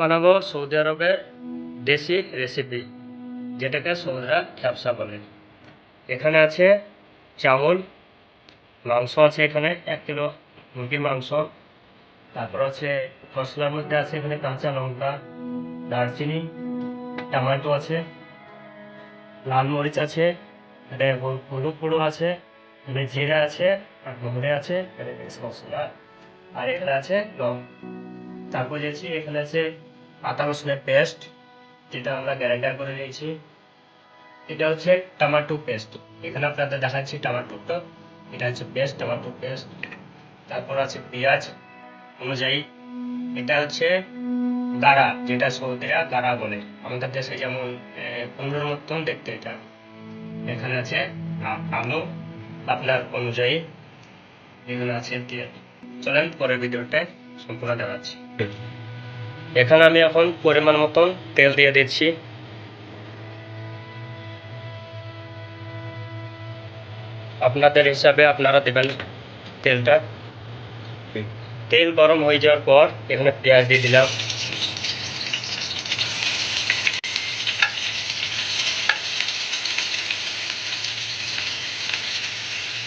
বানাবো সৌদি আরবের দেশি রেসিপি যেটাকে সৌদিরা খ্যাপসা বলে। এখানে আছে চাউল, মাংস আছে এখানে, এক কিলো মুরগির মাংস। তারপর আছে মশলার মধ্যে আছে এখানে কাঁচা লঙ্কা, দারচিনি, টমেটো আছে, লাল মরিচ আছে হলুদ গুঁড়ো আছে, এখানে জিরা আছে, আর মহরে আছে, এখানে মশলা। আর এখানে আছে লং তারপর যেছি এখানে আছে আদা রসুনের পেস্ট যেটা আমরা গ্রাইন্ডার করে নিয়েছি। এটা হচ্ছে টমেটো পেস্ট এখানে আপনাদের দেখাচ্ছি টমেটোটা এটা হচ্ছে পেস্ট টমেটো পেস্ট তারপর আছে পেঁয়াজ অনুযায়ী। এটা হচ্ছে গাড়া, যেটা সৌদিরা গাড়া বলে। আমাদের দেশে যেমন কুমড়োর মতন দেখতে এটা। এখানে আছে আলু, আপনার অনুযায়ী। এখানে আছে চলেন পরের ভিডিওটা সম্পূর্ণ দেখাচ্ছি। এখানে আমি এখন পরিমাণ মতন তেল দিয়ে দিচ্ছি। আপনাদের হিসাবে আপনারা দেবেন তেলটা। তেল গরম হয়ে যাওয়ার পর এখানে পেঁয়াজ দিয়ে দিলাম।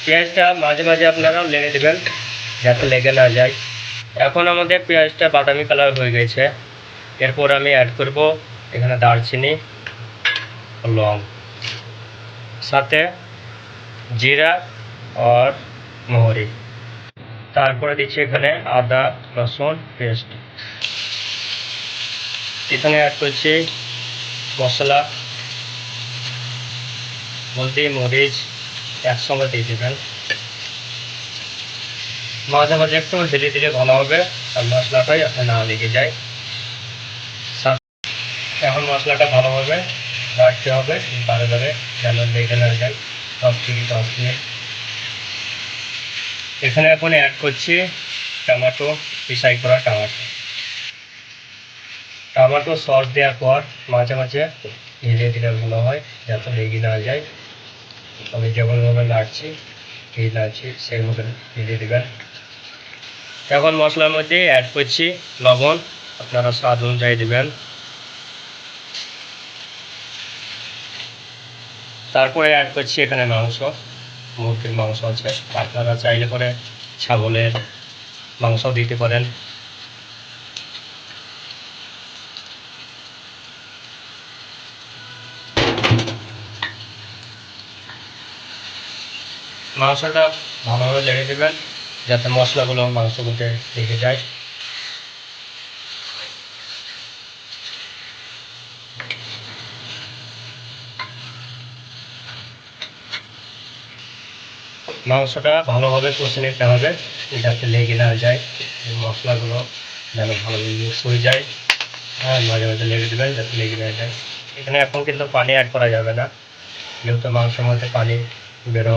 পেঁয়াজটা মাঝে মাঝে আপনারা লেগে দেবেন, যাতে লেগে না যায়। এখন আমাদের পেঁয়াজটা বাদামি কালার হয়ে গেছে। এরপর আমি অ্যাড করব এখানে দারচিনি, লং, সাথে জিরা আর মোহরি। তারপরে দিচ্ছি এখানে আদা, রসুন, পেস্ট। এখানে অ্যাড করছি মশলা। হলদি, মরিচ একসঙ্গে দিয়ে দেবেন। মাঝে মাঝে একটু ধীরে ধীরে ভালো হবে, আর মশলাটাই না লেগে যায়। এখন মশলাটা ভালোভাবে রাখতে হবে বারে বারে যেন লেগে না যায়, সব থেকে দশ মিনিট এখানে এখন অ্যাড করছি টমেটো, পিসাই করা টমেটো। টমেটো সস দেওয়ার পর মাঝে মাঝে ধীরে ধীরে ভালো হয়, যাতে লেগে না যায়। আমি যেমনভাবে নাড়ছি এই নাড়ছি সেভাবে ধীরে দেবেন এখন মশলার মধ্যে অ্যাড করছি লবণ। আপনারা স্বাদ অনুযায়ী দেবেন। তারপরে অ্যাড করছি এখানে মাংস। মুরগির মাংস আছে। আপনারা চাইলে করে ছাগলের মাংস দিতে পারেন। মাংসটা ভালোভাবে লেগে দেবেন। যাতে মশলাগুলো মধ্যে লেগে যায়। মাংসটা ভালোভাবে কষে নিতে হবে, যাতে লেগে না যায়। মশলাগুলো যেন ভালোভাবে মিক্স হয়ে যায়। হ্যাঁ মাঝে মাঝে লেগে দেবেন, যাতে লেগে না যায়। এখানে এখন কিন্তু পানি অ্যাড করা যাবে না। যেহেতু মাংসের মধ্যে পানি বেরো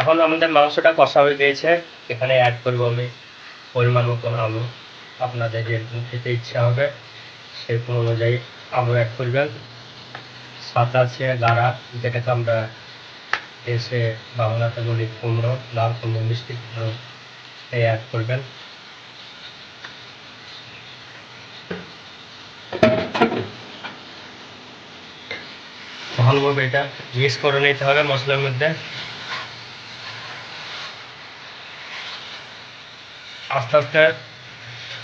এখন আমাদের মাংসটা কষা হয়ে গিয়েছে। এখানে অ্যাড করব আমি পরিমাণ মতো আলু। আপনাদের যেরকম খেতে ইচ্ছা হবে সেরকম অনুযায়ী আলু অ্যাড করবেন। সাথে আছে গাড়া যেটাকে আমরা এসে বাংলাতে বলি কুমড়ো, লাল কুমড়ো, মিষ্টি কুমড়ো এই অ্যাড করবেন। ভালোভাবে এটা মিক্স করে নিতে হবে মশলার মধ্যে। আস্তে আস্তে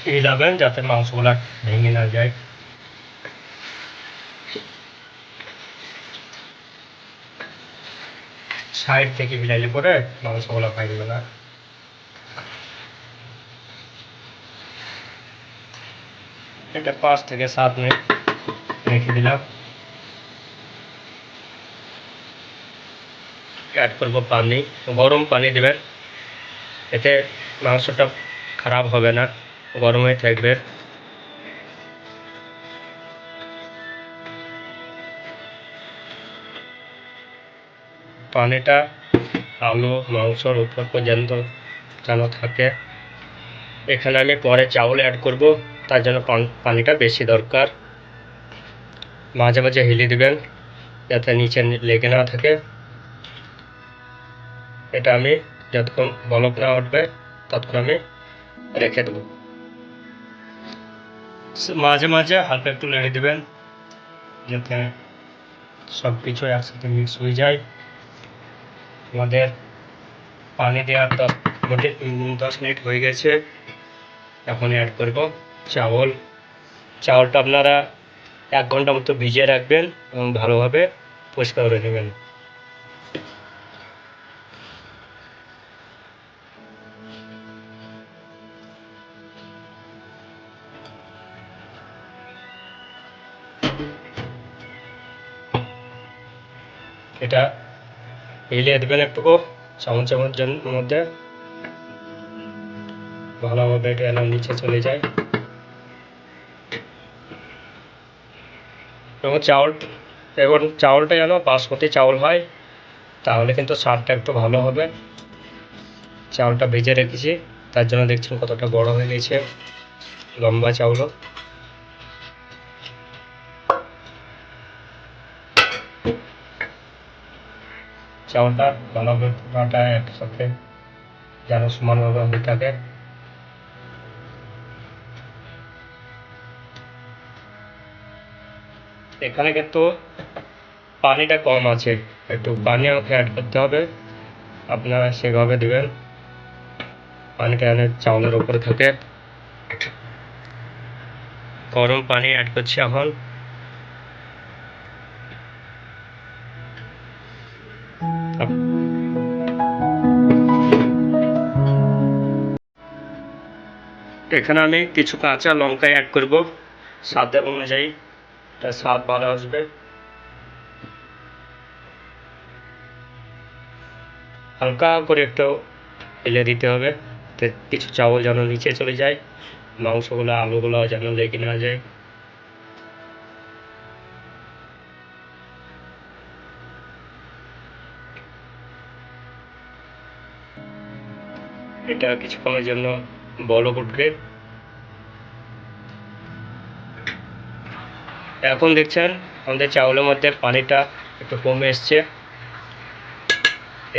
হিলাবেন যাতে মাংসগুলা ভেঙে না যায় সাইড থেকে বিলাইলে পরে মাংসগুলা ভাঙবে না এটা পাঁচ থেকে সাত মিনিট রেখে দিলাম অ্যাড করব পানি গরম পানি দেবেন এতে মাংসটা খারাপ হবে না গরমই থাকবে। পানিটা আলু, মাংসর উপর পর্যন্ত যেন থাকে। এখানে আমি পরে চাউল অ্যাড করব, তার জন্য পান- পানিটা বেশি দরকার। মাঝে মাঝে হিলে দেবেন, যাতে নিচে লেগে না থাকে। এটা আমি যতক্ষণ বলক না উঠবে, ততক্ষণ আমি রেখে দেবো। মাঝে মাঝে হালকা একটু নেড়ে দেবেন, যাতে সব কিছু একসাথে মিক্স হয়ে যায়। আমাদের পানি দেওয়ার দশ মিনিট দশ মিনিট হয়ে গেছে। এখন অ্যাড করব চাউল। চাউলটা আপনারা এক ঘণ্টা মতো ভিজিয়ে রাখবেন এবং ভালোভাবে পরিষ্কার করে নেবেন। এটা হিলিয়ে দেবেন একটুকু চামচ চামচের মধ্যে। ভালোভাবে এটা যেন নিচে চলে যায়। এবং চাউল এবং চাউলটা যেন বাসমতি চাউল হয়, তাহলে কিন্তু স্বাদটা একটু ভালো হবে। চাউলটা ভেজে রেখেছি, তার জন্য দেখছেন কতটা বড় হয়ে গেছে লম্বা চাউলও। চাউলটা ভালোভাবে পুরোটা একসাথে যেন সমানভাবে হয়ে থাকে এখানে কিন্তু পানিটা কম আছে। একটু পানি অ্যাড করতে হবে। আপনারা সেভাবে দেবেন। পানিটা যেন চাউলের উপরে থাকে। গরম পানি অ্যাড করছি এখন। এখানে আমি কিছু কাঁচা লঙ্কা অ্যাড করব। স্বাদের অনুযায়ী। এটা স্বাদ ভালো আসবে। হালকা করে একটু ফেলে দিতে হবে। কিছু চাউল যেন নিচে চলে যায়। মাংসগুলো, আলুগুলো যেন লেগে না যায়। এটা কিছুক্ষণের জন্য বলক উঠবে এখন দেখছেন, আমাদের চাউলের মধ্যে পানিটা একটু কমে এসছে।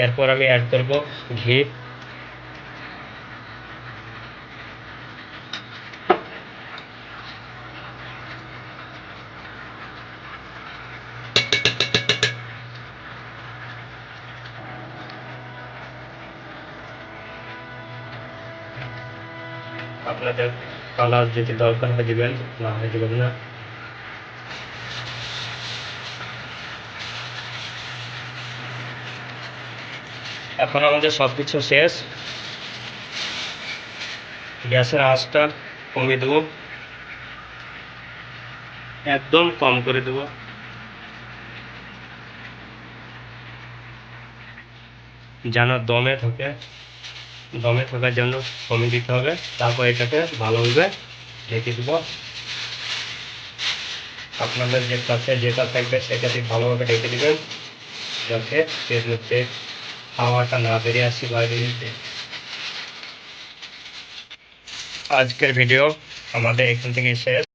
এরপর আমি অ্যাড করব ঘি। আপনাদের কালার যদি দরকার হয় দিবেন না হয় দিবেন না। এখন আমাদের সব কিছু শেষ। গ্যাসের আঁচটা কমিয়ে দেবো। একদম কম করে দেবো। যেন দমে থাকে। দমে থাকার জন্য কমিয়ে দিতে হবে। তারপর এটাকে ভালোভাবে ঢেকে দেবো। আপনাদের যে কাছে যেটা থাকবে সেটাতে ভালোভাবে ঢেকে দেবেন, যাতে এর মধ্যে হাওয়াটা না বেরিয়ে আসি বাইরে আজকের ভিডিও আমাদের এখান থেকে শেষ।